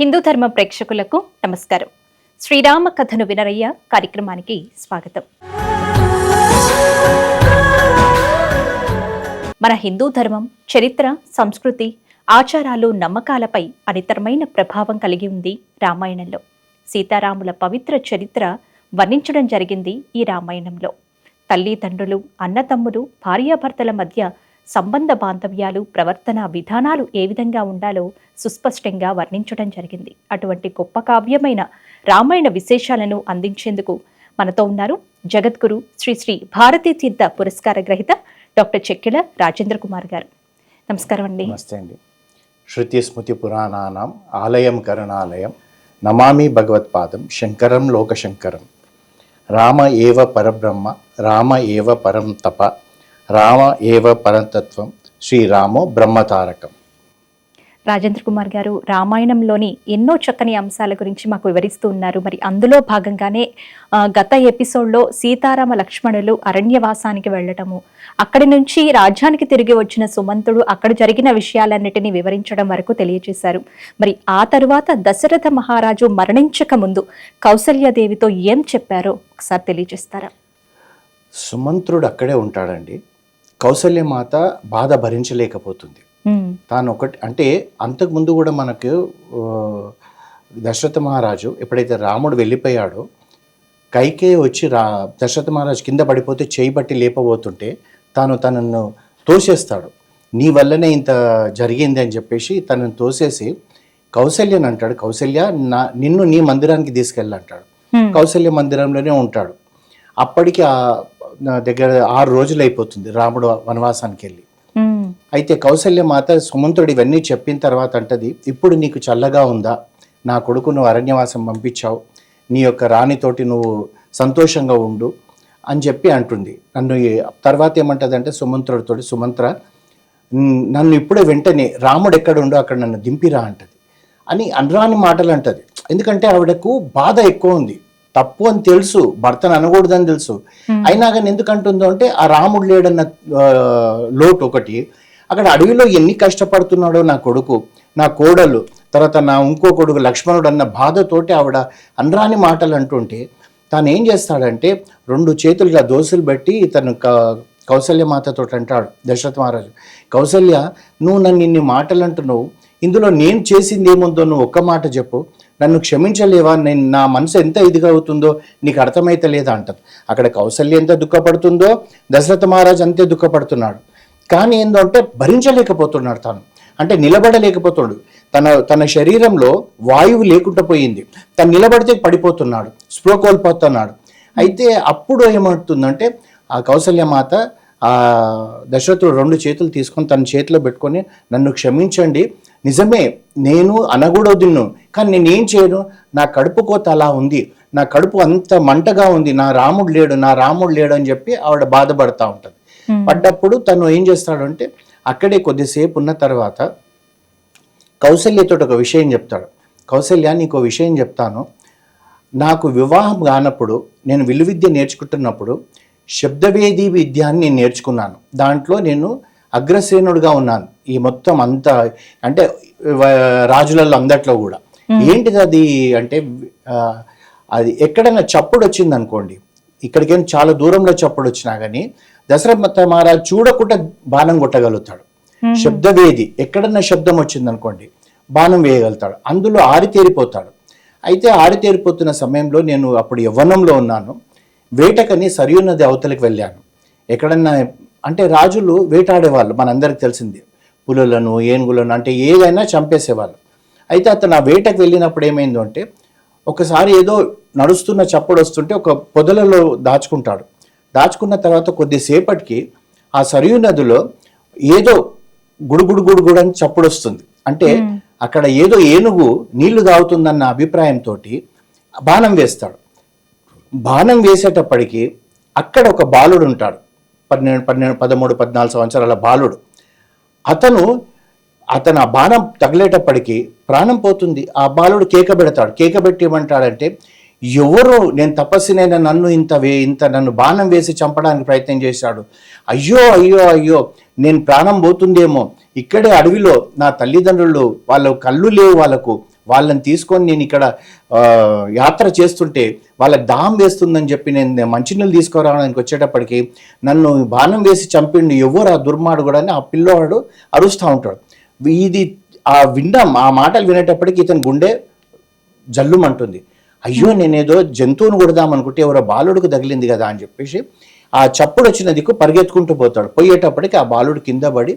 హిందూ ధర్మ ప్రేక్షకులకు నమస్కారం. శ్రీరామ కథను వినరయ్య కార్యక్రమానికి స్వాగతం. మన హిందూ ధర్మం చరిత్ర సంస్కృతి ఆచారాలు నమ్మకాలపై అనితరమైన ప్రభావం కలిగి ఉంది రామాయణంలో. సీతారాముల పవిత్ర చరిత్ర వర్ణించడం జరిగింది ఈ రామాయణంలో. తల్లిదండ్రులు అన్నతమ్ములు భార్యాభర్తల మధ్య సంబంధ బాంధవ్యాలు ప్రవర్తన విధానాలు ఏ విధంగా ఉండాలో సుస్పష్టంగా వర్ణించడం జరిగింది. అటువంటి గొప్ప కావ్యమైన రామాయణ విశేషాలను అందించేందుకు మనతో ఉన్నారు జగద్గురు శ్రీ శ్రీ భారతీ తీర్థ పురస్కార గ్రహీత డాక్టర్ చెక్కిల రాజేంద్ర కుమార్ గారు. నమస్కారం అండి. నమస్తే అండి. శృతి స్మృతి పురాణానాం ఆలయం కరుణాలయం నమామి భగవత్పాదం శంకరం లోకశంకరం. రామ ఏవ పరబ్రహ్మ రామ ఏవ పరం తప రామ ఏవ పరంతత్వం శ్రీరామో బ్రహ్మతారకం. రాజేంద్ర కుమార్ గారు రామాయణంలోని ఎన్నో చక్కని అంశాల గురించి మాకు వివరిస్తూ ఉన్నారు. మరి అందులో భాగంగానే గత ఎపిసోడ్లో సీతారామ లక్ష్మణులు అరణ్యవాసానికి వెళ్ళటము అక్కడి నుంచి రాజ్యానికి తిరిగి వచ్చిన సుమంతుడు అక్కడ జరిగిన విషయాలన్నిటినీ వివరించడం వరకు తెలియజేశారు మరి ఆ తరువాత దశరథ మహారాజు మరణించక ముందు కౌసల్యాదేవితో ఏం చెప్పారో ఒకసారి తెలియజేస్తారా సుమంత్రుడు అక్కడే ఉంటాడండి. కౌసల్యమాత బాధ భరించలేకపోతుంది. తాను ఒకటి అంటే అంతకుముందు కూడా మనకు దశరథ మహారాజు ఎప్పుడైతే రాముడు వెళ్ళిపోయాడో కైకే వచ్చి రా దశరథ మహారాజు కింద పడిపోతే చేయి బట్టి లేపబోతుంటే తాను తనను తోసేస్తాడు. నీ వల్లనే ఇంత జరిగింది అని చెప్పేసి తనను తోసేసి కౌసల్యని అంటాడు. కౌసల్య నా నిన్ను నీ మందిరానికి తీసుకెళ్ళంటాడు. ఉమ్, కౌసల్య మందిరంలోనే ఉంటాడు. అప్పటికి ఆ దగ్గర ఆరు రోజులు అయిపోతుంది రాముడు వనవాసానికి వెళ్ళి. అయితే కౌసల్య మాత సుమంతుడు ఇవన్నీ చెప్పిన తర్వాత అంటది ఇప్పుడు నీకు చల్లగా ఉందా? నా కొడుకు నువ్వు అరణ్యవాసం పంపించావు. నీ యొక్క రాణితోటి నువ్వు సంతోషంగా ఉండు అని చెప్పి అంటుంది. నన్ను తర్వాత ఏమంటదంటే సుమంత్రుడితోటి సుమంత్ర "న్- నన్ను ఇప్పుడే వెంటనే రాముడు ఎక్కడ ఉండో అక్కడ నన్ను దింపిరా అంటది. అని అనరాని మాటలు అంటది. ఎందుకంటే ఆవిడకు బాధ ఎక్కువ ఉంది. తప్పు అని తెలుసు భర్తను అనకూడదని తెలుసు. అయినా కానీ ఎందుకు అంటుందో అంటే ఆ రాముడు లేడన్న లోటు ఒకటి అక్కడ అడవిలో ఎన్ని కష్టపడుతున్నాడో నా కొడుకు నా కోడలు తర్వాత నా ఇంకో కొడుకు లక్ష్మణుడు అన్న బాధతోటి ఆవిడ అనరాని మాటలు అంటుంటే తాను ఏం చేస్తాడంటే రెండు చేతులు ఇలా దోశలు పెట్టి తను క కౌసల్య మాతతో అంటాడు దశరథ మహారాజు కౌసల్య నువ్వు నన్ను ఇన్ని మాటలు అంటున్నావు ఇందులో నేను చేసింది ఏముందో నువ్వు ఒక్క మాట చెప్పు నన్ను క్షమించలేవా? నేను నా మనసు ఎంత ఇదిగా అవుతుందో నీకు అర్థమైతే లేదా అంటారు అక్కడ కౌసల్య ఎంత దుఃఖపడుతుందో దశరథ మహారాజ్ అంతే దుఃఖపడుతున్నాడు. కానీ ఏంటంటే భరించలేకపోతున్నాడు తాను. అంటే నిలబడలేకపోతున్నాడు. తన తన శరీరంలో వాయువు లేకుండా పోయింది. తను నిలబడితే పడిపోతున్నాడు. స్పృహ కోల్పోతున్నాడు. అయితే అప్పుడు ఏమవుతుందంటే ఆ కౌసల్య మాత ఆ దశరథుడు రెండు చేతులు తీసుకొని తన చేతిలో పెట్టుకొని నన్ను క్షమించండి నిజమే నేను అనకూడదు నిన్ను. కానీ నేనేం చేయను? నా కడుపు కోత అలా ఉంది. నా కడుపు అంత మంటగా ఉంది. నా రాముడు లేడు నా రాముడు లేడు అని చెప్పి ఆవిడ బాధపడతా ఉంటుంది. పడ్డప్పుడు తను ఏం చేస్తాడంటే అక్కడే కొద్దిసేపు ఉన్న తర్వాత కౌసల్యతో ఒక విషయం చెప్తాడు. కౌసల్య నీకు ఒక విషయం చెప్తాను. నాకు వివాహం కానప్పుడు నేను విలువిద్య నేర్చుకుంటున్నప్పుడు శబ్దవేది విద్యాన్ని నేను నేర్చుకున్నాను. దాంట్లో నేను అగ్రశ్రేణుడిగా ఉన్నాను. ఈ మొత్తం అంతా అంటే రాజులలో అందట్లో కూడా. ఏంటిది అది అంటే అది ఎక్కడైనా చప్పుడు వచ్చింది అనుకోండి ఇక్కడికైనా చాలా దూరంలో చప్పుడు వచ్చినా కానీ దశరథ మహారాజ్ చూడకుండా బాణం కొట్టగలుగుతాడు. శబ్దవేది ఎక్కడన్నా శబ్దం వచ్చింది అనుకోండి బాణం వేయగలుగుతాడు. అందులో ఆరితేరిపోతాడు. అయితే ఆరితేరిపోతున్న సమయంలో నేను అప్పుడు యవ్వనంలో ఉన్నాను. వేటకని సరియు నది అవతలికి వెళ్ళాను. ఎక్కడన్నా అంటే రాజులు వేటాడేవాళ్ళు మనందరికి తెలిసింది. పులులను ఏనుగులను అంటే ఏదైనా చంపేసేవాళ్ళు. అయితే అతను ఆ వేటకు వెళ్ళినప్పుడు ఏమైందో అంటే ఒకసారి ఏదో నడుస్తున్న చప్పుడు వస్తుంటే ఒక పొదలలో దాచుకుంటాడు. దాచుకున్న తర్వాత కొద్దిసేపటికి ఆ సరియు నదిలో ఏదో గుడుగుడు గుడుగుడు అని చప్పుడు వస్తుంది. అంటే అక్కడ ఏదో ఏనుగు నీళ్ళు తాగుతుందన్న అభిప్రాయంతో బాణం వేస్తాడు. బాణం వేసేటప్పటికి అక్కడ ఒక బాలుడు ఉంటాడు. పన్నెండు పన్నెండు పదమూడు పద్నాలుగు సంవత్సరాల బాలుడు. అతను అతను ఆ బాణం తగిలేటప్పటికీ ప్రాణం పోతుంది. ఆ బాలుడు కేక పెడతాడు కేక పెట్టి ఏమంటాడంటే ఎవరు నేను తపస్సునైనా నన్ను ఇంత వే ఇంత నన్ను బాణం వేసి చంపడానికి ప్రయత్నం చేశాడు. అయ్యో అయ్యో అయ్యో నేను ప్రాణం పోతుందేమో. ఇక్కడే అడవిలో నా తల్లిదండ్రులు వాళ్ళ కళ్ళు లేవు వాళ్ళకు. వాళ్ళని తీసుకొని నేను ఇక్కడ యాత్ర చేస్తుంటే వాళ్ళకి దాహం వేస్తుందని చెప్పి నేను మంచినీళ్ళు తీసుకురావడానికి వచ్చేటప్పటికి నన్ను బాణం వేసి చంపిండు ఎవరు ఆ దుర్మార్గుడు అని ఆ పిల్లవాడు అరుస్తూ ఉంటాడు. ఇది ఆ విన్నాం ఆ మాటలు వినేటప్పటికి ఇతని గుండె జల్లుమంటుంది. అయ్యో నేనేదో జంతువును కొడదాం అనుకుంటే ఎవరో బాలుడికి తగిలింది కదా అని చెప్పేసి ఆ చప్పుడు వచ్చిన దిక్కు పరిగెత్తుకుంటూ పోతాడు. పోయేటప్పటికి ఆ బాలుడు కింద పడి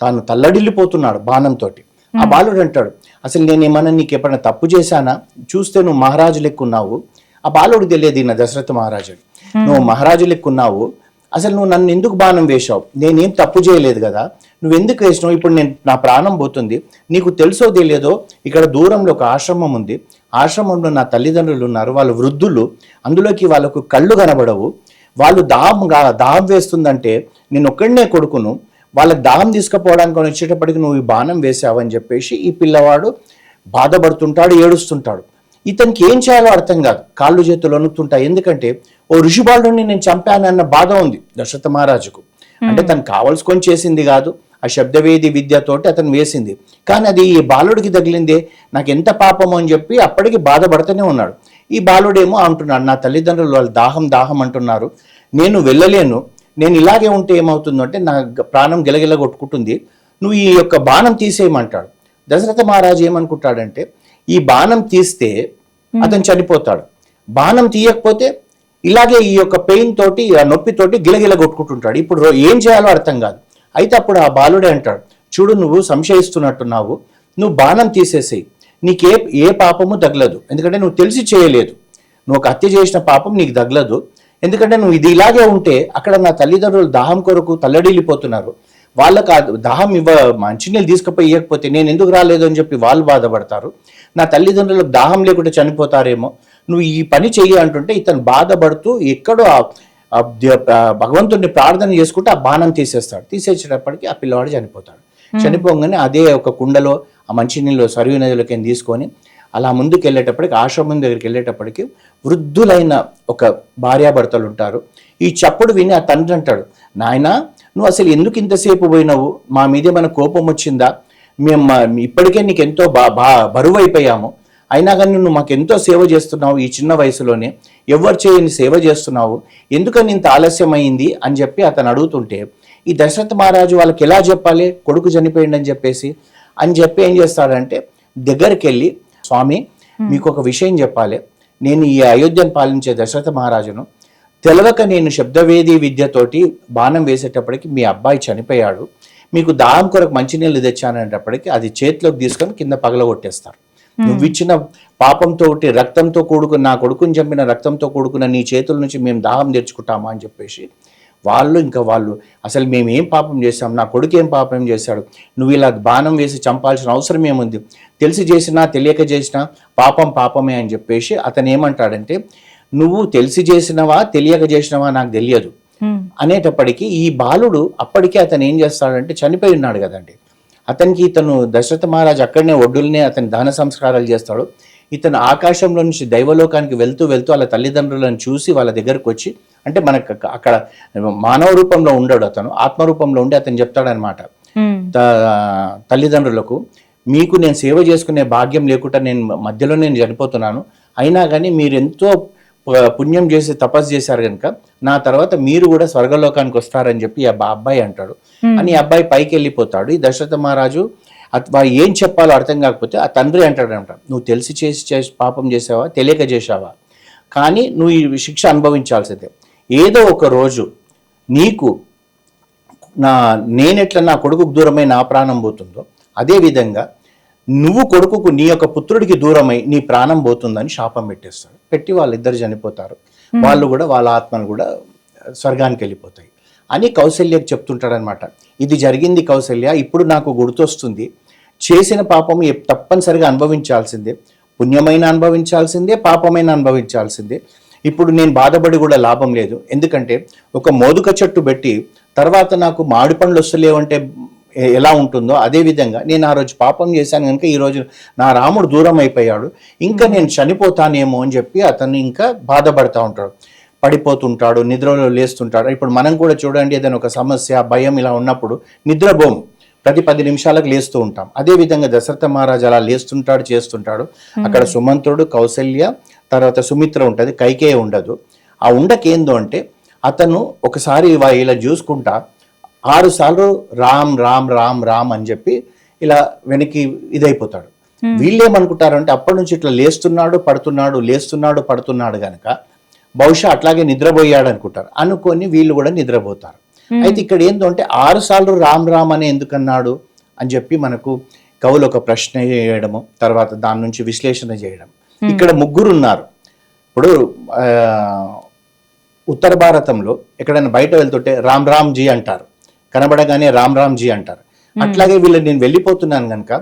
తాను తల్లడిల్లిపోతున్నాడు బాణంతో ఆ బాలుడు అంటాడు అసలు నేను ఏమన్నా నీకు ఎప్పుడైనా తప్పు చేశానా? చూస్తే నువ్వు మహారాజు లెక్కున్నావు ఆ బాలుడికి తెలియదు ఈయన దశరథ మహారాజు నువ్వు మహారాజు లెక్కున్నావు అసలు నువ్వు నన్ను ఎందుకు బాణం వేశావు? నేనేం తప్పు చేయలేదు కదా? నువ్వు ఎందుకు వేసినావు? ఇప్పుడు నేను నా ప్రాణం పోతుంది. నీకు తెలుసో తెలియదో? ఇక్కడ దూరంలో ఒక ఆశ్రమం ఉంది. ఆశ్రమంలో నా తల్లిదండ్రులు ఉన్నారు. వాళ్ళు వృద్ధులు. అందులోకి వాళ్ళకు కళ్ళు కనబడవు. వాళ్ళు దాహం దాహం వేస్తుందంటే నేను ఒక్కడనే కొడుకును. వాళ్ళకి దాహం తీసుకుపోవడానికి కొని వచ్చేటప్పటికి నువ్వు ఈ బాణం వేసావని చెప్పేసి ఈ పిల్లవాడు బాధపడుతుంటాడు ఏడుస్తుంటాడు. ఇతనికి ఏం చేయాలో అర్థం కాదు. కాళ్ళు చేతులు వణుకుతుంటాయి. ఎందుకంటే ఓ ఋషిబాలుడిని నేను చంపానన్న బాధ ఉంది దశరథ మహారాజుకు. అంటే తను కావలసుకొని చేసింది కాదు ఆ శబ్దవేది విద్యతోటి అతను వేసింది. కానీ అది ఈ బాలుడికి తగిలిందే. నాకు ఎంత పాపం అని చెప్పి అప్పటికి బాధపడుతూనే ఉన్నాడు. ఈ బాలుడేమో అంటున్నాడు నా తల్లిదండ్రులు వాళ్ళు దాహం దాహం అంటున్నారు. నేను వెళ్ళలేను. నేను ఇలాగే ఉంటే ఏమవుతుందంటే నా ప్రాణం గిలగిల కొట్టుకుంటుంది. నువ్వు ఈ యొక్క బాణం తీసేయమంటాడు. దశరథ మహారాజు ఏమనుకుంటాడంటే ఈ బాణం తీస్తే అతను చనిపోతాడు. బాణం తీయకపోతే ఇలాగే ఈ యొక్క పెయిన్ తోటి ఆ నొప్పితోటి గిలగిల కొట్టుకుంటుంటాడు. ఇప్పుడు ఏం చేయాలో అర్థం కాదు. అయితే అప్పుడు ఆ బాలుడే అంటాడు చూడు నువ్వు సంశయిస్తున్నట్టున్నావు. నువ్వు బాణం తీసేసేయి. నీకే ఏ పాపము తగలదు. ఎందుకంటే నువ్వు తెలిసి చేయలేదు. నువ్వు ఒక హత్య చేసిన పాపం నీకు తగలదు. ఎందుకంటే నువ్వు ఇది ఇలాగే ఉంటే అక్కడ నా తల్లిదండ్రులు దాహం కొరకు తల్లడిల్లిపోతున్నారు. వాళ్ళకి ఆ దాహం ఇవ్వ మంచినీళ్ళు తీసుకుపోయి ఇవ్వకపోతే నేను ఎందుకు రాలేదు అని చెప్పి వాళ్ళు బాధపడతారు. నా తల్లిదండ్రులకు దాహం లేకుండా చనిపోతారేమో. నువ్వు ఈ పని చెయ్యి అంటుంటే ఇతను బాధపడుతూ ఎక్కడో భగవంతుడిని ప్రార్థన చేసుకుంటే ఆ బాణం తీసేస్తాడు. తీసేసేటప్పటికి ఆ పిల్లవాడు చనిపోతాడు. చనిపోగానే అదే ఒక కుండలో ఆ మంచినీళ్ళు సరియు నదిలోకి తీసుకొని అలా ముందుకు వెళ్ళేటప్పటికి ఆశ్రమం దగ్గరికి వెళ్ళేటప్పటికి వృద్ధులైన ఒక భార్యాభర్తలు ఉంటారు. ఈ చప్పుడు విని ఆ తండ్రి అంటాడు నాయనా నువ్వు అసలు ఎందుకు ఇంతసేపు పోయినావు? మా మీదే మన కోపం వచ్చిందా? మేము ఇప్పటికే నీకు ఎంతో బా బా బరువు అయిపోయాము. అయినా కానీ నువ్వు మాకు ఎంతో సేవ చేస్తున్నావు ఈ చిన్న వయసులోనే. ఎవరు చేయని సేవ చేస్తున్నావు. ఎందుకని ఇంత ఆలస్యం అయింది? అని చెప్పి అతను అడుగుతుంటే ఈ దశరథ మహారాజు వాళ్ళకి ఎలా చెప్పాలి? కొడుకు చనిపోయిండని అని చెప్పేసి. అని చెప్పి ఏం చేస్తాడంటే దగ్గరికి వెళ్ళి స్వామి మీకు ఒక విషయం చెప్పాలి. నేను ఈ అయోధ్యను పాలించే దశరథ మహారాజును తెలవక నేను శబ్దవేది విద్యతోటి బాణం వేసేటప్పటికి మీ అబ్బాయి చనిపోయాడు. మీకు దాహం కొరకు మంచినీళ్ళు తెచ్చాననేటప్పటికి అది చేతిలోకి తీసుకొని కింద పగలగొట్టేస్తారు. నువ్వు ఇచ్చిన పాపంతో రక్తంతో కూడుకున్న నా కొడుకుని చంపిన రక్తంతో కూడుకున్న నీ చేతుల నుంచి మేము దాహం తెచ్చుకుంటామా అని చెప్పేసి వాళ్ళు ఇంకా వాళ్ళు అసలు మేము ఏం పాపం చేశాం? నా కొడుకు ఏం పాపం చేశాడు? నువ్వు ఇలా బాణం వేసి చంపాల్సిన అవసరం ఏముంది? తెలిసి చేసినా తెలియక చేసినా పాపం పాపమే అని చెప్పేసి అతను ఏమంటాడంటే నువ్వు తెలిసి చేసినవా తెలియక చేసినవా నాకు తెలియదు. అనేటప్పటికీ ఈ బాలుడు అప్పటికే అతను ఏం చేస్తాడంటే చనిపోయి ఉన్నాడు కదండి. అతనికి ఇతను దశరథ మహారాజు అక్కడనే ఒడ్డుల్నే అతని దహన సంస్కారాలు చేస్తాడు. ఇతను ఆకాశంలో నుంచి దైవలోకానికి వెళ్తూ వెళ్తూ వాళ్ళ తల్లిదండ్రులను చూసి వాళ్ళ దగ్గరకు వచ్చి అంటే మనకు అక్క- అక్కడ మానవ రూపంలో ఉండడు అతను ఆత్మ రూపంలో ఉండి అతను చెప్తాడనమాట. తల్లిదండ్రులకు మీకు నేను సేవ చేసుకునే భాగ్యం లేకుండా నేను మధ్యలో నేను చనిపోతున్నాను. అయినా కానీ మీరు ఎంతో పుణ్యం చేసి తపస్సు చేశారు కనుక నా తర్వాత మీరు కూడా స్వర్గలోకానికి వస్తారని చెప్పి ఆ అబ్బాయి అంటాడు. అని అబ్బాయి పైకి వెళ్ళిపోతాడు ఈ దశరథ మహారాజు అత్- వా- ఏం చెప్పాలో అర్థం కాకపోతే ఆ తండ్రి అంటాడంట నువ్వు తెలిసి చేసి చేసి పాపం చేసావా? తెలియక చేసావా కానీ నువ్వు ఈ శిక్ష అనుభవించాల్సిందే. ఏదో ఒక రోజు నీకు నా నేనెట్లా నా కొడుకుకు దూరమై నా ప్రాణం పోతుందో అదే విధంగా నువ్వు కొడుకుకు నీ యొక్క పుత్రుడికి దూరమై నీ ప్రాణం పోతుందని శాపం పెట్టేస్తాడు. పెట్టి వాళ్ళిద్దరు చనిపోతారు. వాళ్ళు కూడా వాళ్ళ ఆత్మలు కూడా స్వర్గానికి వెళ్ళిపోతాయి. అని కౌశల్యకి చెప్తుంటాడనమాట ఇది జరిగింది కౌశల్య ఇప్పుడు నాకు గుర్తొస్తుంది. చేసిన పాపం తప్పనిసరిగా అనుభవించాల్సిందే. పుణ్యమైన అనుభవించాల్సిందే పాపమైన అనుభవించాల్సిందే. ఇప్పుడు నేను బాధపడి కూడా లాభం లేదు. ఎందుకంటే ఒక మోదుక చెట్టు పెట్టి తర్వాత నాకు మామిడి పండ్లు వస్తలేవంటే ఎలా ఉంటుందో అదే విధంగా నేను ఆ రోజు పాపం చేశాను కనుక ఈ రోజు నా రాముడు దూరం అయిపోయాడు. ఇంకా నేను చనిపోతానేమో అని చెప్పి అతను ఇంకా బాధపడతా ఉంటాడు. పడిపోతుంటాడు నిద్రలో లేస్తుంటాడు. ఇప్పుడు మనం కూడా చూడండి ఏదైనా ఒక సమస్య భయం ఇలా ఉన్నప్పుడు నిద్రపోము. ప్రతి పది నిమిషాలకు లేస్తూ ఉంటాం. అదే విధంగా దశరథ మహారాజు అలా లేస్తుంటాడు చేస్తుంటాడు. అక్కడ సుమంత్రుడు కౌసల్య తర్వాత సుమిత్ర ఉంటుంది కైకేయ ఉండదు. ఆ ఉండకేందో అంటే అతను ఒకసారి ఇలా చూసుకుంటా ఆరు సార్లు రామ్ రామ్ రామ్ రామ్ అని చెప్పి ఇలా వెనక్కి ఇదైపోతాడు. వీళ్ళేమనుకుంటారంటే అప్పటి నుంచి ఇట్లా లేస్తున్నాడు పడుతున్నాడు లేస్తున్నాడు పడుతున్నాడు గనక బహుశా అట్లాగే నిద్రపోయాడు అనుకుంటారు అనుకొని వీళ్ళు కూడా నిద్రపోతారు. అయితే ఇక్కడ ఏంటంటే ఆరు సార్లు రామ్ రామ్ అని ఎందుకన్నాడు అని చెప్పి మనకు కవులు ఒక ప్రశ్న చేయడము తర్వాత దాని నుంచి విశ్లేషణ చేయడం. ఇక్కడ ముగ్గురు ఉన్నారు. ఇప్పుడు ఉత్తర భారతంలో ఎక్కడైనా బయట వెళ్తుంటే రామ్ రామ్ జీ అంటారు. కనబడగానే రామ్ రామ్ జీ అంటారు. అట్లాగే వీళ్ళు నేను వెళ్ళిపోతున్నాను కనుక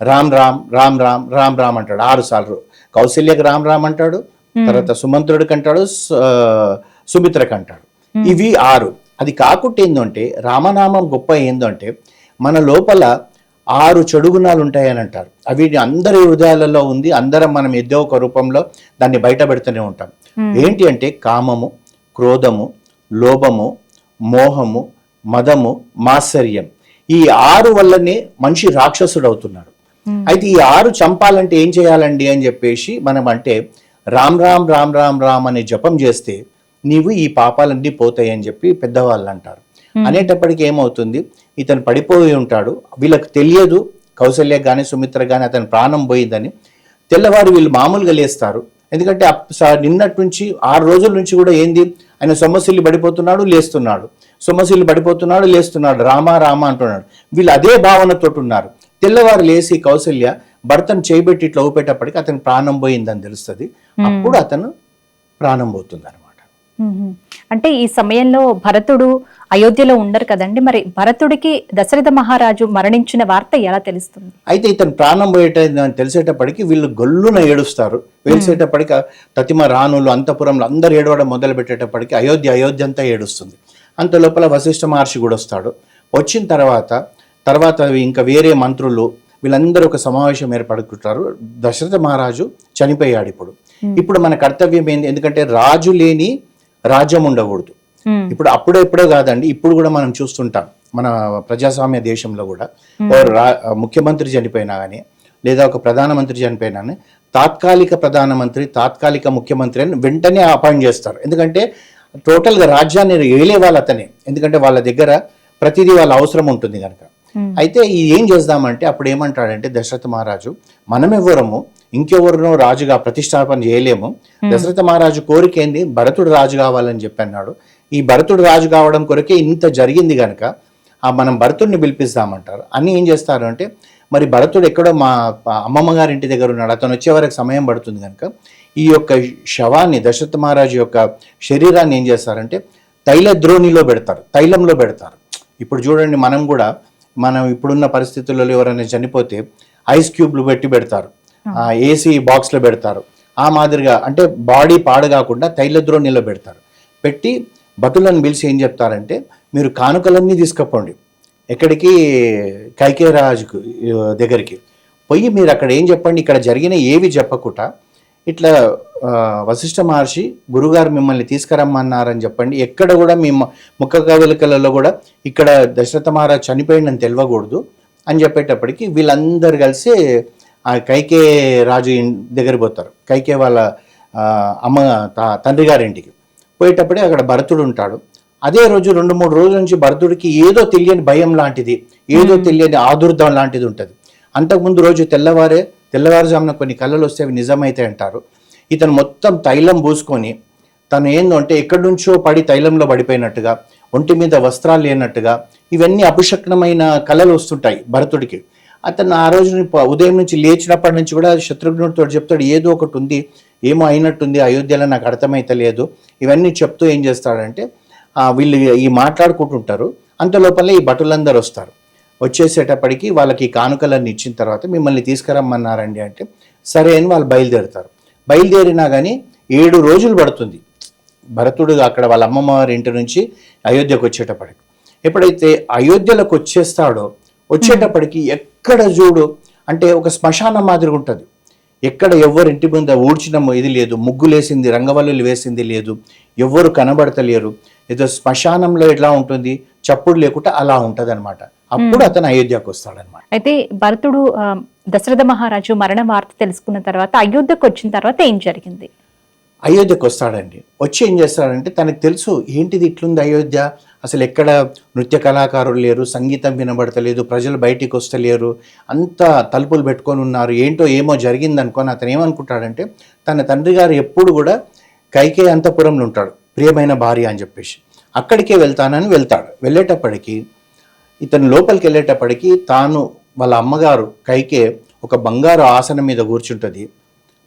రామ్ రామ్ రామ్ రామ్ రామ్ రామ్ అంటాడు. ఆరు సార్లు. కౌశల్యకి రామ్ రామ్ అంటాడు. తర్వాత సుమంత్రుడికి అంటాడు. సుమిత్రకి అంటాడు. ఇవి ఆరు. అది కాకుండా ఏందంటే రామనామం గొప్ప ఏందంటే మన లోపల ఆరు చెడు గుణాలు ఉంటాయని అంటారు. అవి అందరి హృదయాలలో ఉంది అందరం మనం ఏదో ఒక రూపంలో దాన్ని బయట పెడుతూనే ఉంటాం. ఏంటి అంటే కామము క్రోధము లోభము మోహము మదము మాత్సర్యం. ఈ ఆరు వల్లనే మనిషి రాక్షసుడు అవుతున్నాడు అయితే ఈ ఆరు చంపాలంటే ఏం చేయాలండి అని చెప్పేసి మనం అంటే రామ్ రామ్ రామ్ రామ్ రామ్ అనే జపం చేస్తే నీవు ఈ పాపాలన్నీ పోతాయి అని చెప్పి పెద్దవాళ్ళు అంటారు. అనేటప్పటికి ఏమవుతుంది? ఇతను పడిపోయి ఉంటాడు. వీళ్ళకి తెలియదు. కౌశల్య కానీ సుమిత్ర కానీ అతని ప్రాణం పోయిందని. తెల్లవారు వీళ్ళు మామూలుగా లేస్తారు. ఎందుకంటే నిన్నటి నుంచి ఆరు రోజుల నుంచి కూడా ఏంది? ఆయన సొమ్మసిల్లి పడిపోతున్నాడు లేస్తున్నాడు. సొమ్మసిల్లి పడిపోతున్నాడు లేస్తున్నాడు. రామా రామా అంటున్నాడు. వీళ్ళు అదే భావనతో ఉన్నారు. తెల్లవారు లేచి కౌశల్య భర్తను చేయబెట్టి ఇట్లా ఊపేటప్పటికి అతని ప్రాణం పోయిందని తెలుస్తుంది. అప్పుడు అతను ప్రాణం పోతుంది. అంటే ఈ సమయంలో భరతుడు అయోధ్యలో ఉండరు కదండి. మరి భరతుడికి దశరథ మహారాజు మరణించిన వార్త ఎలా తెలుస్తుంది? అయితే ఇతను ప్రాణం పోయేట తెలిసేటప్పటికి వీళ్ళు గొల్లున ఏడుస్తారు. వేసేటప్పటికి తతిమ రాణులు అంతపురంలో అందరు ఏడవడం మొదలు పెట్టేటప్పటికి అయోధ్య అయోధ్య అంతా ఏడుస్తుంది. అంత లోపల వశిష్ఠ మహర్షి కూడా వస్తాడు. వచ్చిన తర్వాత తర్వాత ఇంకా వేరే మంత్రులు వీళ్ళందరూ ఒక సమావేశం ఏర్పడుకుంటారు. దశరథ మహారాజు చనిపోయాడు ఇప్పుడు. ఇప్పుడు మన కర్తవ్యం ఏంది? ఎందుకంటే రాజు లేని రాజ్యం ఉండకూడదు. ఇప్పుడు అప్పుడే ఎప్పుడో కాదండి ఇప్పుడు కూడా మనం చూస్తుంటాం. మన ప్రజాస్వామ్య దేశంలో కూడా ముఖ్యమంత్రి చనిపోయినా కానీ లేదా ఒక ప్రధానమంత్రి చనిపోయినా కానీ తాత్కాలిక ప్రధానమంత్రి తాత్కాలిక ముఖ్యమంత్రి అని వెంటనే అపాయింట్ చేస్తారు. ఎందుకంటే టోటల్గా రాజ్యాన్ని ఏలే వాళ్ళు అతనే. ఎందుకంటే వాళ్ళ దగ్గర ప్రతిదీ వాళ్ళ అవసరం ఉంటుంది కనుక. అయితే ఈ ఏం చేద్దామంటే అప్పుడు ఏమంటాడంటే దశరథ మహారాజు మనం ఎవరము ఇంకెవరినో రాజుగా ప్రతిష్టాపన చేయలేము. దశరథ మహారాజు కోరిక ఏంది? భరతుడు రాజు కావాలని చెప్పి అన్నాడు ఈ భరతుడు రాజు కావడం కొరకే ఇంత జరిగింది కనుక ఆ మనం భరతుడిని పిలిపిస్తామంటారు. అని ఏం చేస్తారు అంటే మరి భరతుడు ఎక్కడో మా అమ్మమ్మ గారి ఇంటి దగ్గర ఉన్నాడు. అతను వచ్చే వరకు సమయం పడుతుంది కనుక ఈ యొక్క శవాన్ని దశరథ మహారాజు యొక్క శరీరాన్ని ఏం చేస్తారంటే తైల ద్రోణిలో పెడతారు. తైలంలో పెడతారు. ఇప్పుడు చూడండి మనం కూడా మనం ఇప్పుడున్న పరిస్థితులలో ఎవరైనా చనిపోతే ఐస్ క్యూబ్లు పెట్టి పెడతారు. ఏసీ బాక్స్లో పెడతారు. ఆ మాదిరిగా అంటే బాడీ పాడు కాకుండా తైల ద్రోణిలో పెడతారు. పెట్టి భటులను పిలిచి ఏం చెప్తారంటే మీరు కానుకలన్నీ తీసుకుపోండి. ఎక్కడికి? కైకేయరాజుకు ఆ, దగ్గరికి. పోయి మీరు అక్కడ ఏం చెప్పండి? ఇక్కడ జరిగిన ఏవి చెప్పకుండా ఇట్లా వశిష్ఠ మహర్షి గురుగారు మిమ్మల్ని తీసుకురమ్మన్నారని చెప్పండి. ఎక్కడ కూడా మీ ముఖ కవలికలలో కూడా ఇక్కడ దశరథ మహారాజ్ చనిపోయిందని తెలియకూడదు అని చెప్పేటప్పటికి వీళ్ళందరూ కలిసి ఆ కైకే రాజు దగ్గర పోతారు. కైకే వాళ్ళ అమ్మ తా- తండ్రి గారింటికి పోయేటప్పుడే అక్కడ భరతుడు ఉంటాడు. అదే రోజు రెండు మూడు రోజుల నుంచి భరతుడికి ఏదో తెలియని భయం లాంటిది ఏదో తెలియని ఆదుర్దం లాంటిది ఉంటుంది. అంతకుముందు రోజు తెల్లవారే తెల్లవారుజామున కొన్ని కళలు వస్తే అవి నిజమైతే అంటారు. ఇతను మొత్తం తైలం పూసుకొని తను ఏందంటే ఎక్కడి నుంచో పడి తైలంలో పడిపోయినట్టుగా ఒంటి మీద వస్త్రాలు లేనట్టుగా ఇవన్నీ అపశక్నమైన కళలు వస్తుంటాయి భరతుడికి. అతను ఆ రోజు ఉదయం నుంచి లేచినప్పటి నుంచి కూడా శత్రుఘ్నుడితో చెప్తాడు ఏదో ఒకటి ఉంది ఏమో అయినట్టుంది అయోధ్యలో నాకు అర్థమైతలేదు ఇవన్నీ చెప్తూ ఏం చేస్తాడంటే వీళ్ళు ఈ మాట్లాడుకుంటుంటారు. అంత లోపల ఈ భటులందరూ వస్తారు వచ్చేసేటప్పటికి వాళ్ళకి కానుకలన్నీ ఇచ్చిన తర్వాత మిమ్మల్ని తీసుకురమ్మన్నారండి అంటే సరే అని వాళ్ళు బయలుదేరుతారు. బయలుదేరినా కానీ ఏడు రోజులు పడుతుంది. భరతుడు అక్కడ వాళ్ళ అమ్మమ్మ వారి ఇంటి నుంచి అయోధ్యకు వచ్చేటప్పటికి. ఎప్పుడైతే అయోధ్యలోకి వచ్చేస్తాడో వచ్చేటప్పటికి ఎక్కడ చూడు అంటే ఒక శ్మశానం మాదిరి ఉంటుంది. ఎక్కడ ఎవ్వరు ఇంటి ముందు ఊడ్చిన ఇది లేదు ముగ్గులేసింది రంగవల్లులు వేసింది లేదు ఎవ్వరు కనబడతలేరు. ఏదో శ్మశానంలో ఎట్లా ఉంటుంది చప్పుడు లేకుండా అలా ఉంటుంది అనమాట అప్పుడు అతను అయోధ్యకు వస్తాడనమాట. అయితే భరతుడు దశరథ మహారాజు మరణ వార్త తెలుసుకున్న తర్వాత అయోధ్యకు వచ్చిన తర్వాత ఏం జరిగింది? అయోధ్యకు వస్తాడండి. వచ్చి ఏం చేస్తాడంటే తనకు తెలుసు ఏంటిది ఇట్లుంది అయోధ్య? అసలు ఎక్కడ నృత్య కళాకారులు లేరు సంగీతం వినబడతలేదు ప్రజలు బయటికి వస్తలేరు అంతా తలుపులు పెట్టుకొని ఉన్నారు ఏంటో ఏమో జరిగింది అనుకొని అతను ఏమనుకుంటాడంటే తన తండ్రి గారు ఎప్పుడు కూడా కైకే అంతపురంలో ఉంటాడు ప్రియమైన భార్య అని చెప్పేసి. అక్కడికే వెళ్తానని వెళ్తాడు. వెళ్ళేటప్పటికి ఇతను లోపలికి వెళ్ళేటప్పటికి తాను వాళ్ళ అమ్మగారు కైకే ఒక బంగారు ఆసనం మీద కూర్చుంటుంది.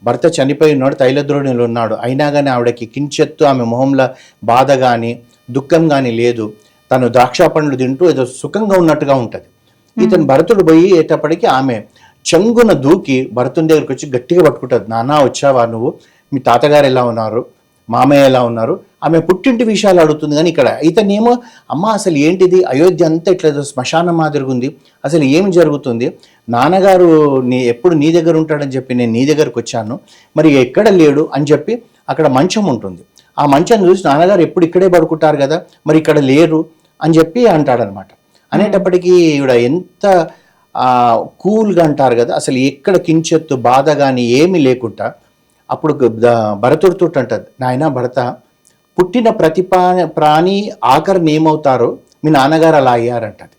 భర్త చనిపోయి ఉన్నాడు తైలద్రోణిలో ఉన్నాడు. అయినా కానీ ఆవిడకి కించెత్తు ఆమె మొహంలో బాధ కానీ దుఃఖం కానీ లేదు. తను ద్రాక్ష పండ్లు తింటూ ఏదో సుఖంగా ఉన్నట్టుగా ఉంటుంది. ఇతను భరతుడు పోయి ఏటప్పటికి ఆమె చెంగున దూకి భరతుని దగ్గరికి వచ్చి గట్టిగా పట్టుకుంటుంది. నానా వచ్చావా నువ్వు? మీ తాతగారు ఎలా ఉన్నారు? మామయ్య ఎలా ఉన్నారు? ఆమె పుట్టింటి విషయాలు అడుగుతుంది కానీ ఇక్కడ ఇతనేమో అమ్మ అసలు ఏంటిది? అయోధ్య అంతా ఇట్లా శ్మశానం మాదిరిగా ఉంది. అసలు ఏమి జరుగుతుంది? నాన్నగారు నీ ఎప్పుడు నీ దగ్గర ఉంటాడని చెప్పి నేను నీ దగ్గరకు వచ్చాను. మరి ఎక్కడ లేడు? అని చెప్పి అక్కడ మంచం ఉంటుంది. ఆ మంచం చూసి నాన్నగారు ఎప్పుడు ఇక్కడే పడుకుంటారు కదా మరి ఇక్కడ లేరు అని చెప్పి అంటాడనమాట. అనేటప్పటికీ ఈవిడ ఎంత కూల్గా అంటారు కదా అసలు ఎక్కడ కించెత్తు బాధ కానీ ఏమీ లేకుండా అప్పుడు భరతుడితో అంటది నాయన భరత పుట్టిన ప్రతి ప్రాణి ఆఖరిని ఏమవుతారో మీ నాన్నగారు అలా అయ్యారంటది.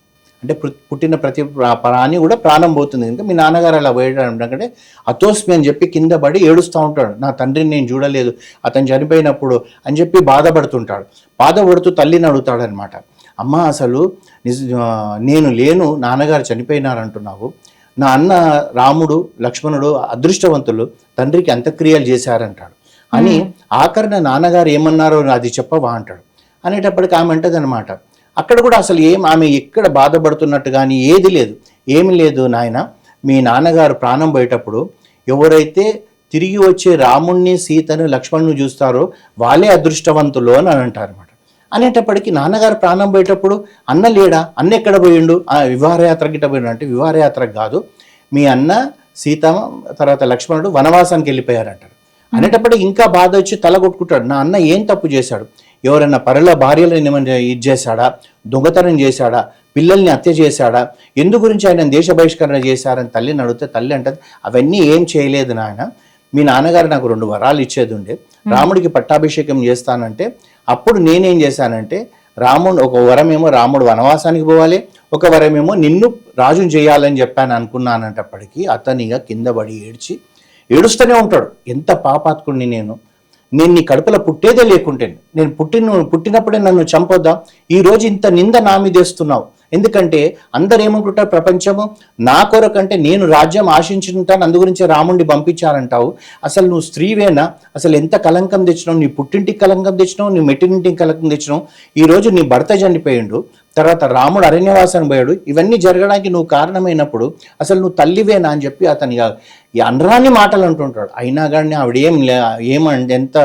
అంటే పుట్టిన ప్రతి ప్రాణి కూడా ప్రాణం పోతుంది. కనుక మీ నాన్నగారు అలా పోయడం అతోస్మి అని చెప్పి కింద పడి ఏడుస్తూ ఉంటాడు. నా తండ్రిని నేను చూడలేదు అతను చనిపోయినప్పుడు అని చెప్పి బాధపడుతుంటాడు. బాధపడుతూ తల్లిని అడుగుతాడనమాట అమ్మ అసలు నిజ నేను లేను నాన్నగారు చనిపోయినారంటున్నావు. నా అన్న రాముడు లక్ష్మణుడు అదృష్టవంతులు తండ్రికి అంత్యక్రియలు చేశారంటాడు. అని ఆఖరిన నాన్నగారు ఏమన్నారో అది చెప్పవా అంటాడు. అనేటప్పటికి ఆమె అంటది అనమాట అక్కడ కూడా అసలు ఏం ఆమె ఎక్కడ బాధపడుతున్నట్టు కానీ ఏది లేదు. ఏమి లేదు నాయన మీ నాన్నగారు ప్రాణం పోయేటప్పుడు ఎవరైతే తిరిగి వచ్చే రాముణ్ణి సీతను లక్ష్మణ్ణి చూస్తారో వాళ్ళే అదృష్టవంతులు అని అంటారు అనమాట అనేటప్పటికి నాన్నగారు ప్రాణం పోయేటప్పుడు అన్న లేడా? అన్న ఎక్కడ పోయిండు? ఆ వివాహయాత్ర గిట్ట పోయిండు అంటే వివాహయాత్ర కాదు. మీ అన్న సీతమ్మ తర్వాత లక్ష్మణుడు వనవాసానికి వెళ్ళిపోయారంటాడు. అనేటప్పటికి ఇంకా బాధ వచ్చి తల కొట్టుకుంటాడు. నా అన్న ఏం తప్పు చేశాడు? ఎవరైనా పరుల భార్యలను ఏమైనా ఇది చేశాడా? దొంగతనం చేశాడా? పిల్లల్ని హత్య చేశాడా? ఎందు గురించి ఆయన దేశ బహిష్కరణ చేశారని తల్లిని అడిగితే తల్లి అంటది అవన్నీ ఏం చేయలేదు నాయన. మీ నాన్నగారు నాకు రెండు వరాలు ఇచ్చేది ఉండే. రాముడికి పట్టాభిషేకం చేస్తానంటే అప్పుడు నేనేం చేశానంటే రాముడు ఒక వరమేమో రాముడు వనవాసానికి పోవాలి ఒక వరమేమో నిన్ను రాజుని చేయాలని చెప్పాను అనుకున్నానంటప్పటికీ అతనిగా కింద పడి ఏడ్చి ఏడుస్తూనే ఉంటాడు. ఎంత పాపాత్కుడిని నేను. నేను నీ కడుపులో పుట్టేదే లేకుంటే నేను పుట్టిన పుట్టినప్పుడే నన్ను చంపొద్దా? ఈరోజు ఇంత నింద నా ఎందుకంటే అందరు ఏమనుకుంటారు ప్రపంచము? నా కొరకంటే నేను రాజ్యం ఆశించుంటాను అందు గురించి రాముడిని పంపించారంటావు అసలు నువ్వు స్త్రీవేనా? అసలు ఎంత కలంకం తెచ్చినావు? నీ పుట్టింటికి కలంకం తెచ్చినావు? నీ మెట్టినింటికి కలంకం తెచ్చినావు? ఈరోజు నీ భర్త చనిపోయిండు తర్వాత రాముడు అరణ్యవాసానికి పోయాడు. ఇవన్నీ జరగడానికి నువ్వు కారణమైనప్పుడు అసలు నువ్వు తల్లివేనా అని చెప్పి అతని ఈ అనరాని మాటలు అంటుంటాడు. అయినా కానీ ఆవిడ ఏం లే ఏమంటే ఎంత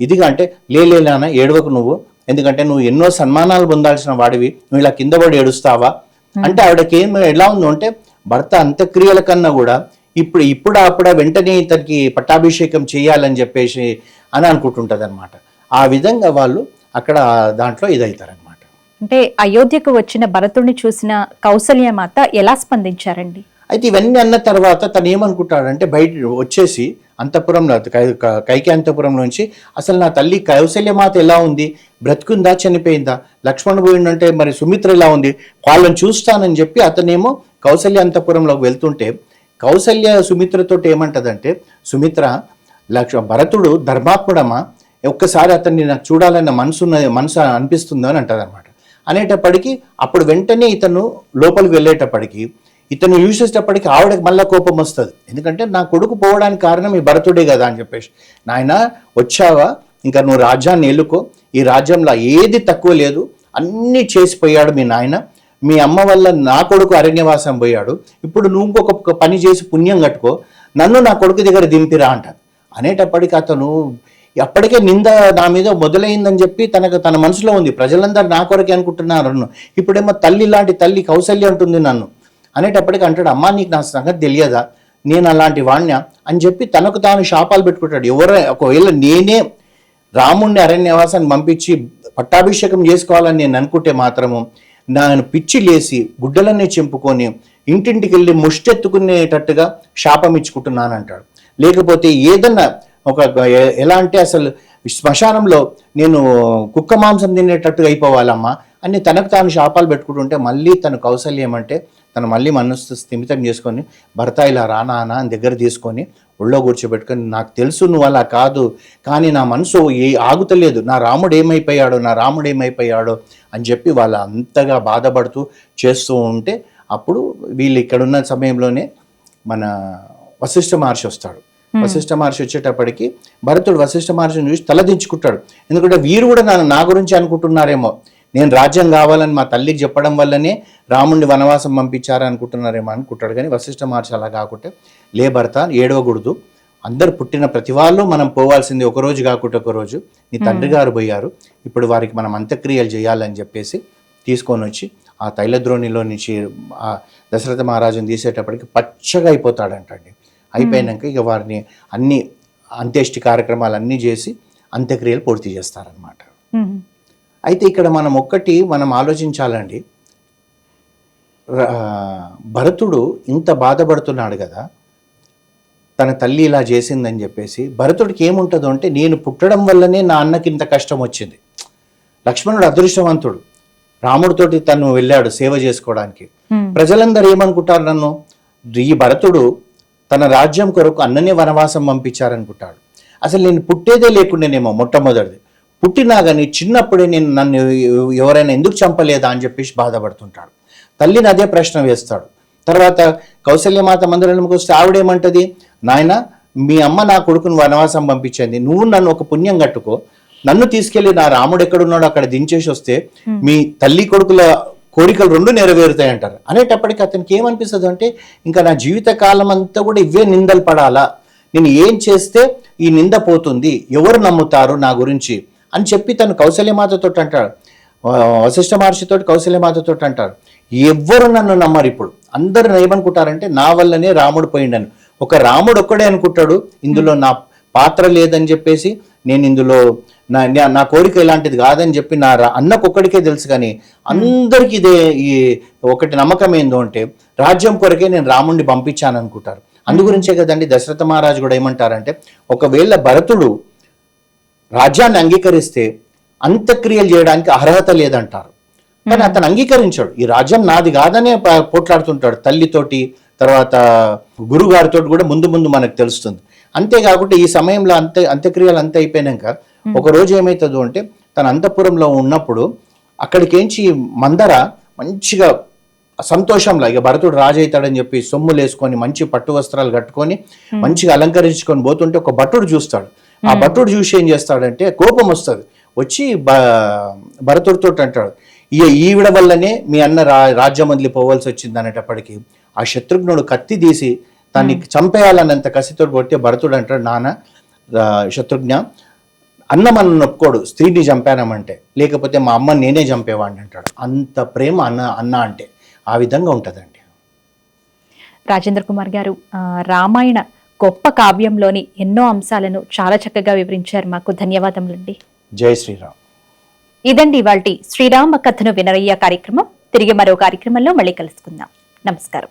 ఇదిగా అంటే లేలేనా ఏడవకు నువ్వు. ఎందుకంటే నువ్వు ఎన్నో సన్మానాలు పొందాల్సిన వాడివి నువ్వు ఇలా కింద పడి ఏడుస్తావా? అంటే ఆవిడకి ఏం ఎలా ఉందో అంటే భర్త అంత్యక్రియల కన్నా కూడా ఇప్పుడు ఇప్పుడు అప్పుడ వెంటనే ఇతనికి పట్టాభిషేకం చేయాలని చెప్పేసి అని అనుకుంటుంటది ఆ విధంగా వాళ్ళు అక్కడ దాంట్లో ఇదవుతారనమాట అంటే అయోధ్యకు వచ్చిన భరతుడిని చూసిన కౌసల్యమాత ఎలా స్పందించారండి? అయితే ఇవన్నీ అన్న తర్వాత తను ఏమనుకుంటాడంటే బయట వచ్చేసి అంతపురంలో కై- కైకి అంతపురం నుంచి అసలు నా తల్లి కౌశల్యమాత ఎలా ఉంది? బ్రతుకుందా? చనిపోయిందా? లక్ష్మణ్ పోయిందంటే మరి సుమిత్ర ఎలా ఉంది? వాళ్ళని చూస్తానని చెప్పి అతనేమో కౌశల్య అంతపురంలోకి వెళ్తుంటే కౌశల్య సుమిత్రతో ఏమంటదంటే సుమిత్ర లక్ష భరతుడు ధర్మాత్ముడమా ఒక్కసారి అతన్ని నాకు చూడాలన్న మనసు మనసు అనిపిస్తుందో అని అంటదన్నమాట. అనేటప్పటికీ అప్పుడు వెంటనే ఇతను లోపలికి వెళ్ళేటప్పటికి ఇతను చూసేటప్పటికి ఆవిడకి మళ్ళీ కోపం వస్తుంది. ఎందుకంటే నా కొడుకు పోవడానికి కారణం ఈ భరతుడే కదా అని చెప్పేసి. నాయన వచ్చావా? ఇంకా నువ్వు రాజ్యాన్ని ఎల్లుకో ఈ రాజ్యంలో ఏది తక్కువ లేదు. అన్నీ చేసిపోయాడు మీ నాయన. మీ అమ్మ వల్ల నా కొడుకు అరణ్యవాసం పోయాడు. ఇప్పుడు నువ్వు ఇంకొక పని చేసి పుణ్యం కట్టుకో. నన్ను నా కొడుకు దగ్గర దింపిరా అంటారు అనేటప్పటికి అతను అప్పటికే నింద నా మీద మొదలైందని చెప్పి తనకు తన మనసులో ఉంది. ప్రజలందరూ నా కొరకే అనుకుంటున్నారు ఇప్పుడేమో తల్లి లాంటి తల్లి కౌశల్య అంటుంది నన్ను. అనేటప్పటికి అంటాడు అమ్మా నీకు నా సంగతి తెలియదా? నేను అలాంటి వాణ్య అని చెప్పి తనకు తాను శాపాలు పెట్టుకుంటాడు. ఎవరు ఒకవేళ నేనే రాముణ్ణి అరణ్యవాసాన్ని పంపించి పట్టాభిషేకం చేసుకోవాలని నేను అనుకుంటే మాత్రము నాను పిచ్చి లేసి గుడ్డలన్నీ చెంపుకొని ఇంటింటికి వెళ్ళి ముష్టెత్తుకునేటట్టుగా శాపం ఇచ్చుకుంటున్నాను అంటాడు లేకపోతే ఏదన్నా ఒక ఎలా అంటే అసలు శ్మశానంలో నేను కుక్క మాంసం తినేటట్టుగా అయిపోవాలమ్మా అని తనకు తాను శాపాలు పెట్టుకుంటుంటే మళ్ళీ తను కౌశల్యం అంటే తను మళ్ళీ మనస్సు స్థిమితం చేసుకొని భర్త ఇలా రానా అనా దగ్గర తీసుకొని ఒళ్ళో కూర్చోబెట్టుకొని నాకు తెలుసు నువ్వు అలా కాదు కానీ నా మనసు ఏ ఆగుతలేదు. నా రాముడు ఏమైపోయాడో నా రాముడు ఏమైపోయాడో అని చెప్పి వాళ్ళు అంతగా బాధపడుతూ చేస్తూ ఉంటే అప్పుడు వీళ్ళు ఇక్కడ ఉన్న సమయంలోనే మన వశిష్ఠ మహర్షి వస్తాడు. వశిష్ఠ మహర్షి వచ్చేటప్పటికి భరతుడు వశిష్ఠ మహర్షిని చూసి తలదించుకుంటాడు ఎందుకంటే వీరు కూడా నన్ను నా గురించి అనుకుంటున్నారేమో. నేను రాజ్యం కావాలని మా తల్లికి చెప్పడం వల్లనే రాముడిని వనవాసం పంపించారు అనుకుంటున్నారేమో అనుకుంటాడు కానీ వశిష్ఠ మహర్షి అలా కాకుంటే లే భర్త ఏడవకూడదు. అందరు పుట్టిన ప్రతి వాళ్ళు మనం పోవాల్సింది ఒక రోజు కాకుండా ఒక రోజు. నీ తండ్రి గారు పోయారు. ఇప్పుడు వారికి మనం అంత్యక్రియలు చేయాలని చెప్పేసి తీసుకొని వచ్చి ఆ తైలద్రోణిలో నుంచి ఆ దశరథ మహారాజుని తీసేటప్పటికి పచ్చగా అయిపోతాడంటండి. అయిపోయినాక ఇక వారిని అన్ని అంత్యేష్టి కార్యక్రమాలు అన్నీ చేసి అంత్యక్రియలు పూర్తి చేస్తారనమాట. అయితే ఇక్కడ మనం ఒక్కటి మనం ఆలోచించాలండి. భరతుడు ఇంత బాధపడుతున్నాడు కదా. తన తల్లి ఇలా చేసిందని చెప్పేసి భరతుడికి ఏముంటుందో అంటే నేను పుట్టడం వల్లనే నా అన్నకి ఇంత కష్టం వచ్చింది. లక్ష్మణుడు అదృష్టవంతుడు. రాముడితోటి తను వెళ్ళాడు సేవ చేసుకోవడానికి. ప్రజలందరూ ఏమనుకుంటారు నన్ను? ఈ భరతుడు తన రాజ్యం కొరకు అన్ననే వనవాసం పంపించారనుకుంటాడు. అసలు నేను పుట్టేదే లేకుండానేమో మొట్టమొదటిది. పుట్టినా కానీ చిన్నప్పుడే నేను నన్ను ఎవ- ఎవరైనా ఎందుకు చంపలేదా అని చెప్పేసి బాధపడుతుంటాడు. తల్లిని అదే ప్రశ్న వేస్తాడు. తర్వాత కౌశల్యమాత మందిరానికి వస్తే ఆవిడేమంటది నాయన మీ అమ్మ నా కొడుకును వనవాసం పంపించింది. నువ్వు నన్ను ఒక పుణ్యం కట్టుకో. నన్ను తీసుకెళ్ళి నా రాముడు ఎక్కడున్నాడో అక్కడ దించేసి వస్తే మీ తల్లి కొడుకుల కోరికలు రెండు నెరవేరుతాయి అంటారు అనేటప్పటికి అతనికి ఏమనిపిస్తుంది అంటే ఇంకా నా జీవిత కాలం అంతా కూడా ఇవే నిందలు పడాలా? నేను ఏం చేస్తే ఈ నింద పోతుంది? ఎవరు నమ్ముతారు నా గురించి? అని చెప్పి తను కౌశల్యమాతతో అంటాడు. వశిష్ఠ మహర్షితో కౌశల్యమాతతో అంటారు ఎవ్వరు నన్ను నమ్మరు ఇప్పుడు. అందరు ఏమనుకుంటారంటే నా వల్లనే రాముడు పోయిండను. ఒక రాముడు ఒక్కడే అనుకుంటాడు ఇందులో నా పాత్ర లేదని చెప్పేసి నేను ఇందులో నా నా- కోరిక ఇలాంటిది కాదని చెప్పి నా రా- అన్నకొక్కడికే తెలుసు కానీ అందరికీ ఇదే ఈ ఒకటి నమ్మకం ఏందో అంటే రాజ్యం కొరకే నేను రాముడిని పంపించాను అనుకుంటారు. అందుగురించే కదండి దశరథ మహారాజు కూడా ఏమంటారంటే ఒకవేళ భరతుడు రాజ్యాన్ని అంగీకరిస్తే అంత్యక్రియలు చేయడానికి అర్హత లేదంటారు. కానీ అతను అంగీకరించాడు. ఈ రాజ్యం నాది కాదనే పోట్లాడుతుంటాడు తల్లితోటి తర్వాత గురుగారితో కూడా ముందు ముందు మనకు తెలుస్తుంది. అంతేకాకుండా ఈ సమయంలో అంత్య అంత్యక్రియలు అంత అయిపోయినాక ఒక రోజు ఏమవుతుందో అంటే తన అంతఃపురంలో ఉన్నప్పుడు అక్కడికేంచి మందర మంచిగా సంతోషంలో ఇక భరతుడు రాజు అవుతాడని చెప్పి సొమ్ములు వేసుకొని మంచి పట్టు వస్త్రాలు కట్టుకొని మంచిగా అలంకరించుకొని పోతుంటే ఒక భటుడు చూస్తాడు. ఆ భటుడు చూసి ఏం చేస్తాడంటే కోపం వస్తుంది. వచ్చి భరతుడితో అంటాడు ఈ ఈవిడ వల్లనే మీ అన్న రా రాజ్యం వదిలిపోవాల్సి వచ్చింది అనేటప్పటికీ ఆ శత్రుఘ్నుడు కత్తి తీసి దాన్ని చంపేయాలన్నంత కసితో కొట్టి భరతుడు అంటాడు నాన్న శత్రుఘ్న అన్న మనం నొప్పుకోడు స్త్రీని చంపానమంటే. లేకపోతే మా అమ్మ నేనే చంపేవాడిని అంటాడు. అంత ప్రేమ అన్న అన్న అంటే ఆ విధంగా ఉంటుందండి. రాజేంద్ర కుమార్ గారు రామాయణ గొప్ప కావ్యంలోని ఎన్నో అంశాలను చాలా చక్కగా వివరించారు మాకు. ధన్యవాదములండి. జై శ్రీరామ్. ఇదండి ఇవాల్టి శ్రీరామ కథను వినరయ్య కార్యక్రమం. తిరిగి మరో కార్యక్రమంలో మళ్ళీ కలుసుకుందాం. నమస్కారం.